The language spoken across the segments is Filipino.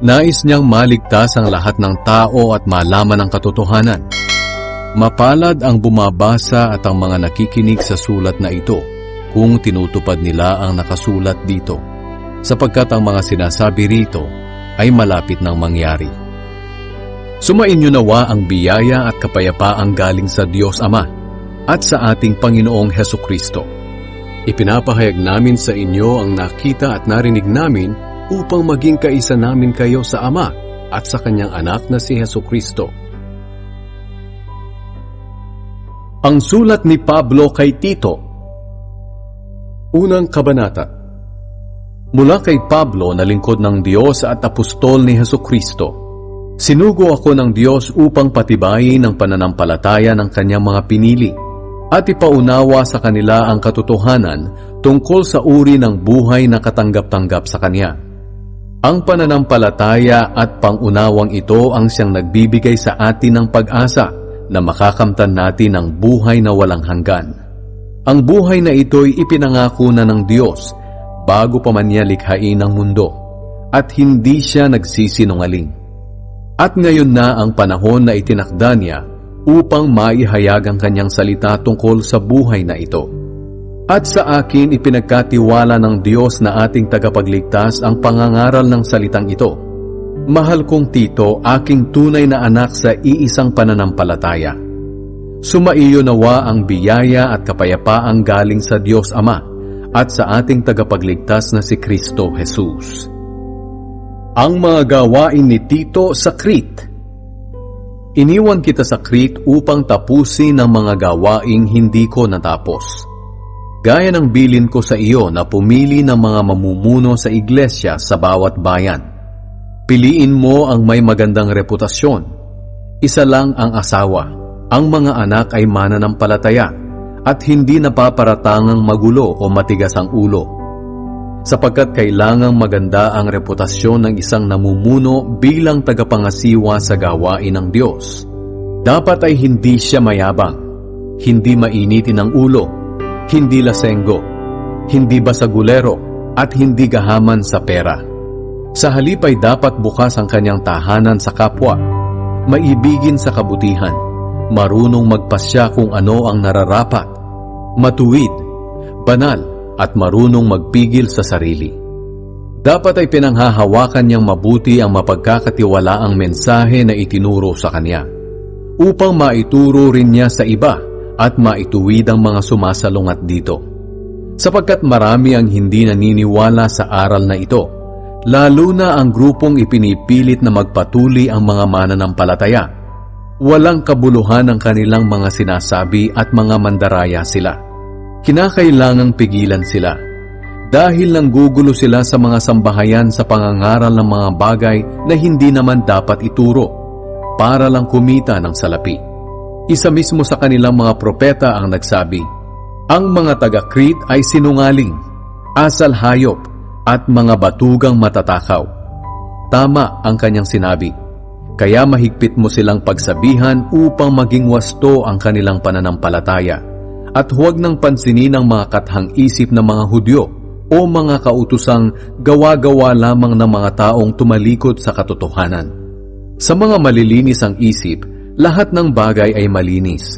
Nais niyang maligtas ang lahat ng tao at malaman ang katotohanan. Mapalad ang bumabasa at ang mga nakikinig sa sulat na ito kung tinutupad nila ang nakasulat dito, sapagkat ang mga sinasabi rito ay malapit ng mangyari. Sumainyo nawa ang biyaya at kapayapaang galing sa Diyos Ama at sa ating Panginoong Heso Kristo. Ipinapahayag namin sa inyo ang nakita at narinig namin upang maging kaisa namin kayo sa Ama at sa Kanyang anak na si Heso Kristo. Ang sulat ni Pablo kay Tito Unang Kabanata Mula kay Pablo na lingkod ng Diyos at apostol ni Heso Kristo, sinugo ako ng Diyos upang patibayin ang pananampalataya ng kanyang mga pinili at ipaunawa sa kanila ang katotohanan tungkol sa uri ng buhay na katanggap-tanggap sa Kanya. Ang pananampalataya at pangunawang ito ang siyang nagbibigay sa atin ng pag-asa na makakamtan natin ang buhay na walang hanggan. Ang buhay na ito'y ipinangako na ng Diyos bago pa man niya likhain ang mundo at hindi siya nagsisinungaling. At ngayon na ang panahon na itinakda niya upang maihayag ang kanyang salita tungkol sa buhay na ito. At sa akin ipinagkatiwala ng Diyos na ating tagapagligtas ang pangangaral ng salitang ito. Mahal kong Tito, aking tunay na anak sa iisang pananampalataya. Sumaiyo nawa ang biyaya at kapayapaang galing sa Diyos Ama at sa ating tagapagligtas na si Kristo Jesus. Ang mga gawain ni Tito sa Crete Iniwan kita sa Crete upang tapusin ang mga gawaing hindi ko natapos. Gaya ng bilin ko sa iyo na pumili ng mga mamumuno sa iglesia sa bawat bayan. Piliin mo ang may magandang reputasyon. Isa lang ang asawa. Ang mga anak ay mananampalataya at hindi napaparatangang magulo o matigas ang ulo. Sapagkat kailangang maganda ang reputasyon ng isang namumuno bilang tagapangasiwa sa gawain ng Diyos. Dapat ay hindi siya mayabang, hindi mainitin ang ulo, hindi lasenggo, hindi basagulero, at hindi gahaman sa pera. Sa halip ay dapat bukas ang kanyang tahanan sa kapwa, maibigin sa kabutihan, marunong magpasya kung ano ang nararapat, matuwid, banal, at marunong magpigil sa sarili. Dapat ay pinanghahawakan niyang mabuti ang mapagkakatiwalaang mensahe na itinuro sa kanya, upang maituro rin niya sa iba at maituwid ang mga sumasalungat dito. Sapagkat marami ang hindi naniniwala sa aral na ito, lalo na ang grupong ipinipilit na magpatuli ang mga mananampalataya. Walang kabuluhan ang kanilang mga sinasabi at mga mandaraya sila. Kinakailangang pigilan sila dahil nanggugulo sila sa mga sambahayan sa pangangaral ng mga bagay na hindi naman dapat ituro para lang kumita ng salapi. Isa mismo sa kanilang mga propeta ang nagsabi, Ang mga taga-Crete ay sinungaling, asal hayop, at mga batugang matatakaw. Tama ang kanyang sinabi, kaya mahigpit mo silang pagsabihan upang maging wasto ang kanilang pananampalataya at huwag nang pansinin ang mga kathang isip ng mga Hudyo o mga kautusang gawa-gawa lamang ng mga taong tumalikod sa katotohanan. Sa mga malilinis ang isip, lahat ng bagay ay malinis.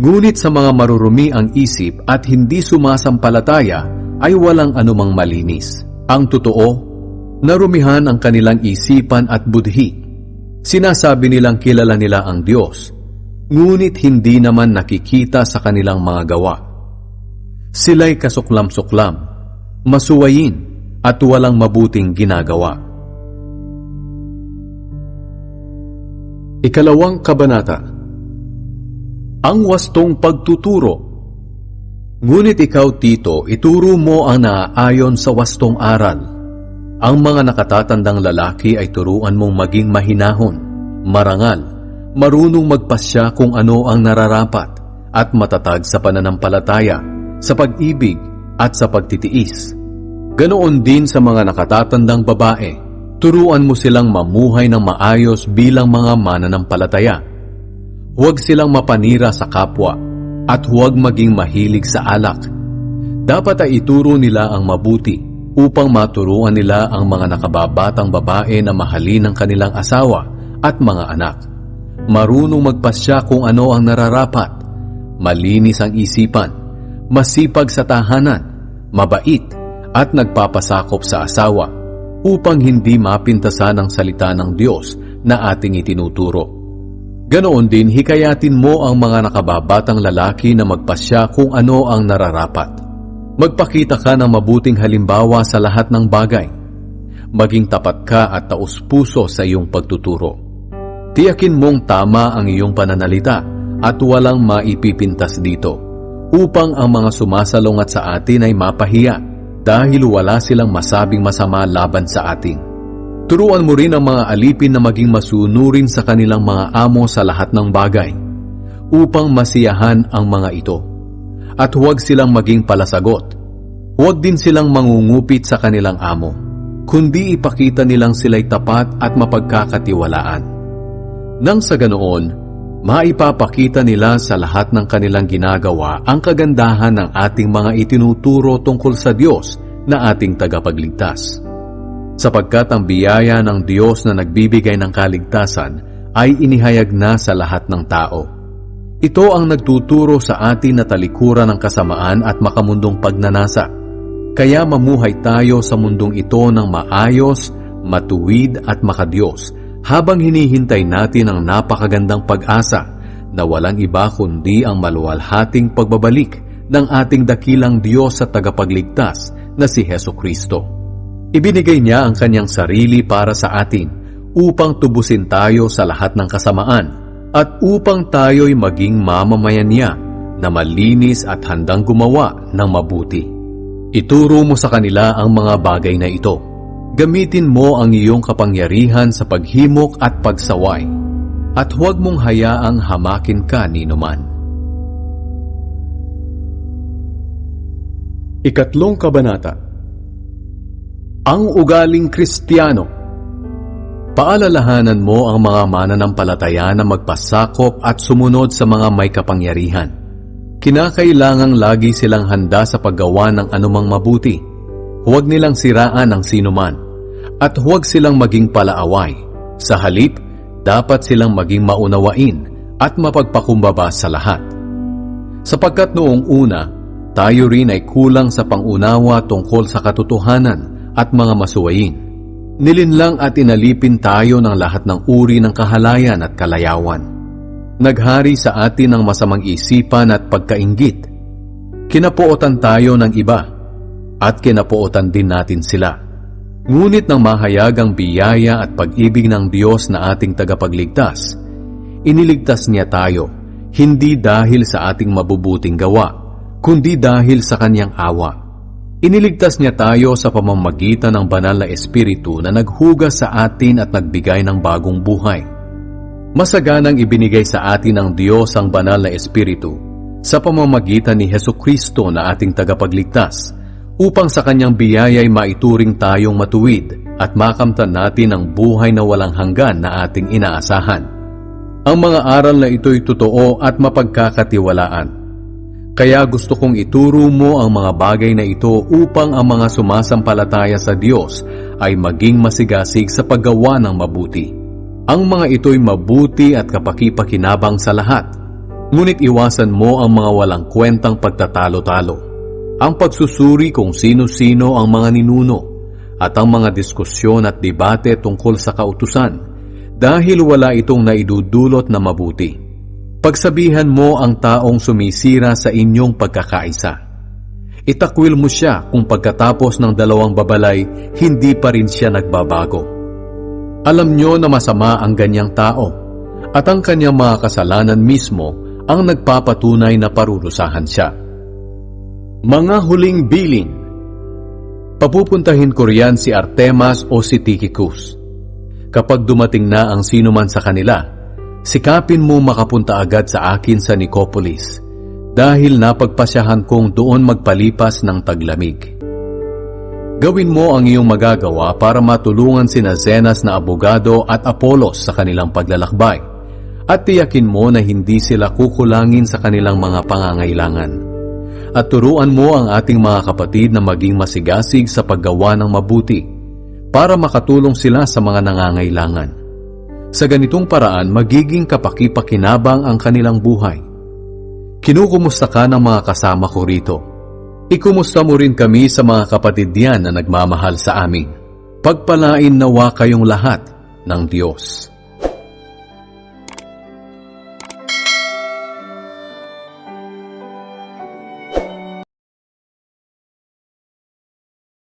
Ngunit sa mga marurumi ang isip at hindi sumasampalataya ay walang anumang malinis. Ang totoo, narumihan ang kanilang isipan at budhi. Sinasabi nilang kilala nila ang Diyos, ngunit hindi naman nakikita sa kanilang mga gawa. Sila'y kasuklam-suklam, masuwayin, at walang mabuting ginagawa. Ikalawang Kabanata Ang wastong pagtuturo Ngunit ikaw, Tito, ituro mo ang naaayon sa wastong aral. Ang mga nakatatandang lalaki ay turuan mong maging mahinahon, marangal, marunong magpasya kung ano ang nararapat at matatag sa pananampalataya, sa pag-ibig at sa pagtitiis. Ganoon din sa mga nakatatandang babae, turuan mo silang mamuhay ng maayos bilang mga mananampalataya. Huwag silang mapanira sa kapwa at huwag maging mahilig sa alak. Dapat ay ituro nila ang mabuti upang maturuan nila ang mga nakababatang babae na mahalin ang kanilang asawa at mga anak. Marunong magpasya kung ano ang nararapat, malinis ang isipan, masipag sa tahanan, mabait, at nagpapasakop sa asawa upang hindi mapintasan ang salita ng Diyos na ating itinuturo. Ganoon din hikayatin mo ang mga nakababatang lalaki na magpasya kung ano ang nararapat. Magpakita ka ng mabuting halimbawa sa lahat ng bagay. Maging tapat ka at taus-puso sa iyong pagtuturo. Tiyakin mong tama ang iyong pananalita at walang maipipintas dito upang ang mga sumasalungat sa atin ay mapahiya dahil wala silang masabing masama laban sa atin. Turuan mo rin ang mga alipin na maging masunurin sa kanilang mga amo sa lahat ng bagay upang masiyahan ang mga ito. At huwag silang maging palasagot. Huwag din silang mangungupit sa kanilang amo, kundi ipakita nilang sila'y tapat at mapagkakatiwalaan. Nang sa ganoon, maipapakita nila sa lahat ng kanilang ginagawa ang kagandahan ng ating mga itinuturo tungkol sa Diyos na ating tagapagligtas. Sapagkat ang biyaya ng Diyos na nagbibigay ng kaligtasan ay inihayag na sa lahat ng tao. Ito ang nagtuturo sa atin na talikuran ng kasamaan at makamundong pagnanasa. Kaya mamuhay tayo sa mundong ito ng maayos, matuwid at makadiyos habang hinihintay natin ang napakagandang pag-asa na walang iba kundi ang maluwalhating pagbabalik ng ating dakilang Diyos sa tagapagligtas na si Heso Kristo. Ibinigay niya ang kanyang sarili para sa atin upang tubusin tayo sa lahat ng kasamaan at upang tayo'y maging mamamayan niya na malinis at handang gumawa ng mabuti. Ituro mo sa kanila ang mga bagay na ito. Gamitin mo ang iyong kapangyarihan sa paghimok at pagsaway, at huwag mong hayaang hamakin ka ni numan. Ikatlong Kabanata Ang Ugaling Kristiyano Paalalahanan mo ang mga mananampalataya na magpasakop at sumunod sa mga may kapangyarihan. Kinakailangang lagi silang handa sa paggawa ng anumang mabuti. Huwag nilang siraan ang sinuman at huwag silang maging palaaway. Sa halip, dapat silang maging maunawain at mapagpakumbaba sa lahat. Sapagkat noong una, tayo rin ay kulang sa pangunawa tungkol sa katotohanan at mga masuwayin. Nilinlang at inalipin tayo ng lahat ng uri ng kahalayan at kalayawan. Naghari sa atin ang masamang isipan at pagkaingit. Kinapuotan tayo ng iba at kinapuotan din natin sila. Ngunit nang mahayag ang biyaya at pag-ibig ng Diyos na ating tagapagligtas, iniligtas niya tayo hindi dahil sa ating mabubuting gawa, kundi dahil sa kanyang awa. Iniligtas niya tayo sa pamamagitan ng banal na espiritu na naghugas sa atin at nagbigay ng bagong buhay. Masaganang ibinigay sa atin ng Diyos ang banal na espiritu sa pamamagitan ni Heso Kristo na ating tagapagligtas upang sa kanyang biyaya'y maituring tayong matuwid at makamtan natin ang buhay na walang hanggan na ating inaasahan. Ang mga aral na ito'y totoo at mapagkakatiwalaan. Kaya gusto kong ituro mo ang mga bagay na ito upang ang mga sumasampalataya sa Diyos ay maging masigasig sa paggawa ng mabuti. Ang mga ito'y mabuti at kapakipakinabang sa lahat. Ngunit iwasan mo ang mga walang kwentang pagtatalo-talo. Ang pagsusuri kung sino-sino ang mga ninuno at ang mga diskusyon at debate tungkol sa kautusan dahil wala itong naidudulot na mabuti. Pagsabihan mo ang taong sumisira sa inyong pagkakaisa. Itakwil mo siya kung pagkatapos ng dalawang babalay, hindi pa rin siya nagbabago. Alam nyo na masama ang ganyang tao at ang kanyang mga kasalanan mismo ang nagpapatunay na parurusahan siya. Mga huling bilin Papupuntahin ko riyan si Artemas o si Tychicus. Kapag dumating na ang sino man sa kanila, sikapin mo makapunta agad sa akin sa Nicopolis dahil napagpasyahan kong doon magpalipas ng taglamig. Gawin mo ang iyong magagawa para matulungan sina Zenas na abogado at Apolos sa kanilang paglalakbay at tiyakin mo na hindi sila kukulangin sa kanilang mga pangangailangan. At turuan mo ang ating mga kapatid na maging masigasig sa paggawa ng mabuti para makatulong sila sa mga nangangailangan. Sa ganitong paraan, magiging kapaki-pakinabang ang kanilang buhay. Kinukumusta ka ng mga kasama ko rito. Ikumusta mo rin kami sa mga kapatid diyan na nagmamahal sa amin. Pagpalain nawa kayong lahat ng Diyos.